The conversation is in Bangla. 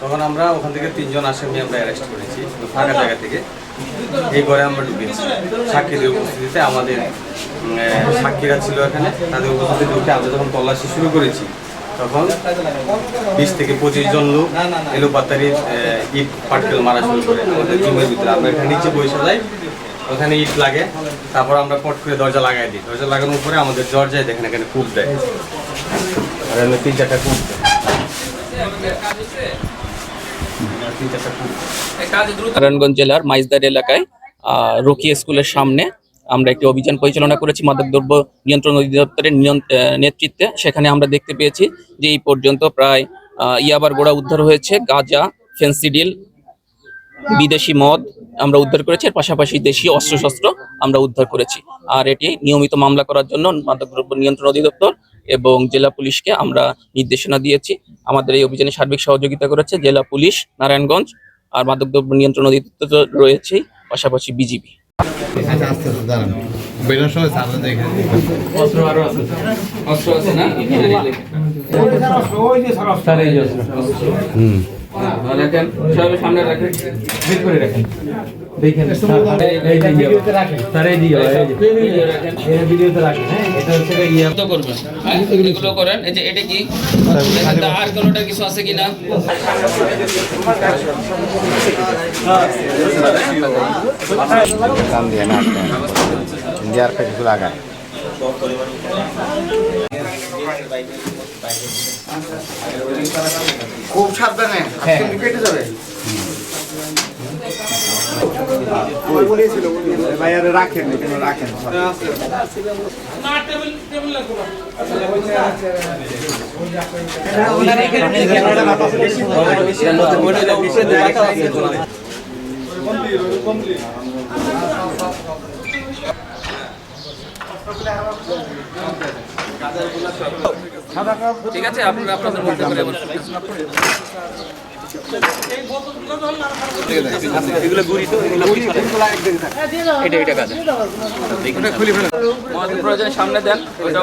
তখন আমরা ওখান থেকে তিনজন আসামি আমরা অ্যারেস্ট করেছি, ফাঁকা জায়গা থেকে। এই ঘরে আমরা ঢুকেছি সাক্ষীদের উপস্থিতিতে আমাদের সাক্ষীরা ছিল এখানে। তাদের উপস্থিতিতে ঢুকে আমরা যখন তল্লাশি শুরু করেছি, তখন বিশ থেকে পঁচিশ জন লোক এলো পাতারির ইট পাটকেল মারা শুরু করে আমাদের জমির ভিতরে। আমরা এখানে নিচে বসে যাই, ওখানে ইট লাগে। তারপর আমরা পট করে দরজা লাগাই দিই। দরজা লাগানোর পরে আমাদের দরজায় দেখেন এখানে কূপ দেয়। তিন চারটা কূপ দেয়। নারায়ণগঞ্জ জেলার মাইজদার এলাকায় আহ, রকি স্কুলের সামনে আমরা একটি অভিযান পরিচালনা করেছি মাদকদ্রব্য নিয়ন্ত্রণ অধিদপ্তরের নেতৃত্বে। সেখানে আমরা দেখতে পেয়েছি যে এই পর্যন্ত প্রায় আহ, ইয়াবার গোড়া উদ্ধার হয়েছে গাঁজা ফেন্সিডিল বিদেশি মদ আমরা উদ্ধার করেছি এর পাশাপাশি দেশীয় অস্ত্রশস্ত্র আমরা উদ্ধার করেছি। আর এটি নিয়মিত মামলা করার জন্য মাদকদ্রব্য নিয়ন্ত্রণ অধিদপ্তর এবং জেলা পুলিশকে আমরা নির্দেশনা দিয়েছি। আমাদের এই অভিযানে সার্বিক সহযোগিতা করেছে জেলা পুলিশ নারায়ণগঞ্জ আর মাদকদ্রব্য নিয়ন্ত্রণ অধিদপ্তর তো রয়েছেই পাশাপাশি বিজিবি। আস্তে রাখেন। রাখেন। তো করবেন। এগুলো করেন। এই যে এটা কি? আর কোনোটা কিছু আছে কিনা? কাম দিয়ে না ইন্ডিয়ার কিছু লাগায় খুব সাবধানে কেটে যাবে। রাখেন রাখেন। ঠিক আছে আপনারা আপনাদের মধ্যে করে আবার এটা এটা কাজ আমাদের প্রয়োজনে সামনে দেন ওটা